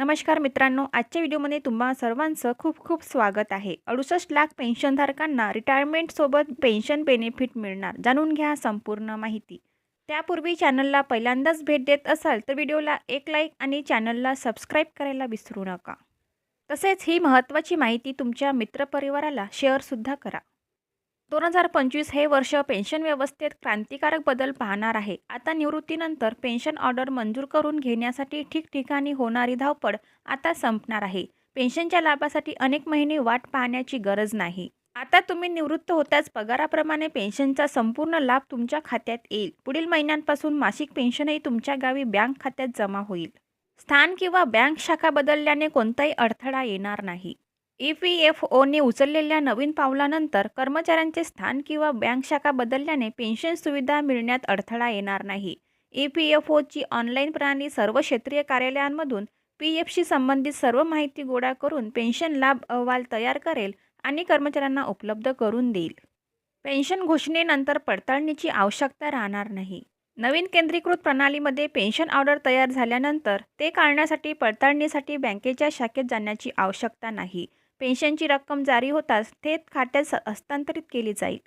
नमस्कार मित्रांनो आजच्या व्हिडिओमध्ये तुम्हा सर्वांचं खूप खूप स्वागत आहे. अडुसष्ट लाख पेन्शनधारकांना रिटायरमेंटसोबत पेन्शन बेनिफिट मिळणार जाणून घ्या संपूर्ण माहिती. त्यापूर्वी चॅनलला पहिल्यांदाच भेट देत असाल तर व्हिडिओला एक लाईक आणि चॅनलला सबस्क्राईब करायला विसरू नका. तसेच ही महत्त्वाची माहिती तुमच्या मित्रपरिवाराला शेअरसुद्धा करा. दोन हजार पंचवीस हे वर्ष पेन्शन व्यवस्थेत क्रांतिकारक बदल पाहणार आहे. आता निवृत्तीनंतर पेन्शन ऑर्डर मंजूर करून घेण्यासाठी ठिकठिकाणी होणारी धावपळ आता संपणार आहे. पेन्शनच्या लाभासाठी अनेक महिने वाट पाहण्याची गरज नाही. आता तुम्ही निवृत्त होताच पगाराप्रमाणे पेन्शनचा संपूर्ण लाभ तुमच्या खात्यात येईल. पुढील महिन्यांपासून मासिक पेन्शनही तुमच्या गावी बँक खात्यात जमा होईल. स्थान किंवा बँक शाखा बदलल्याने कोणताही अडथळा येणार नाही. ई पी एफ ओने उचललेल्या नवीन पावलानंतर कर्मचाऱ्यांचे स्थान किंवा बँक शाखा बदलल्याने पेन्शन सुविधा मिळण्यात अडथळा येणार नाही. ई पी एफ ओची ऑनलाईन प्रणाली सर्व क्षेत्रीय कार्यालयांमधून पी एफशी संबंधित सर्व माहिती गोळा करून पेन्शन लाभ अहवाल तयार करेल आणि कर्मचाऱ्यांना उपलब्ध करून देईल. पेन्शन घोषणेनंतर पडताळणीची आवश्यकता राहणार नाही. नवीन केंद्रीकृत प्रणालीमध्ये पेन्शन ऑर्डर तयार झाल्यानंतर ते काढण्यासाठी पडताळणीसाठी बँकेच्या शाखेत जाण्याची आवश्यकता नाही. पेन्शनची रक्कम जारी होताच थेट खात्यात हस्तांतरित केली जाईल.